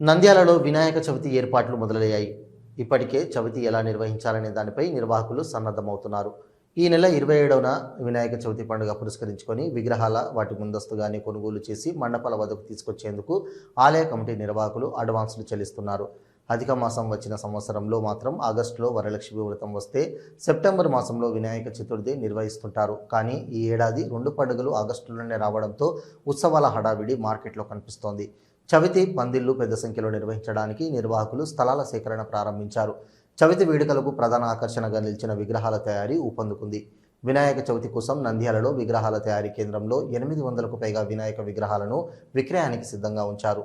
నంద్యాలలో వినాయక చవితి ఏర్పాట్లు మొదలయ్యాయి. ఇప్పటికే చవితి ఎలా నిర్వహించాలనే దానిపై నిర్వాహకులు సన్నద్ధమవుతున్నారు. ఈ నెల ఇరవై ఏడవన వినాయక చవితి పండుగ పురస్కరించుకొని విగ్రహాల వాటి ముందస్తుగానే కొనుగోలు చేసి మండపాల వద్దకు తీసుకొచ్చేందుకు ఆలయ కమిటీ నిర్వాహకులు అడ్వాన్సులు చెల్లిస్తున్నారు. అధిక మాసం వచ్చిన సంవత్సరంలో మాత్రం ఆగస్టులో వరలక్ష్మి వ్రతం వస్తే సెప్టెంబర్ మాసంలో వినాయక చతుర్థి నిర్వహిస్తుంటారు. కానీ ఈ ఏడాది రెండు పండుగలు ఆగస్టులోనే రావడంతో ఉత్సవాల హడావిడి మార్కెట్లో కనిపిస్తోంది. చవితి పందిళ్ళు పెద్ద సంఖ్యలో నిర్వహించడానికి నిర్వాహకులు స్థలాల సేకరణ ప్రారంభించారు. చవితి వేడుకలకు ప్రధాన ఆకర్షణగా నిలిచిన విగ్రహాల తయారీ ఊపందుకుంది. వినాయక చవితి కోసం నంద్యాలలో విగ్రహాల తయారీ కేంద్రంలో ఎనిమిది వందలకు పైగా వినాయక విగ్రహాలను విక్రయానికి సిద్ధంగా ఉంచారు.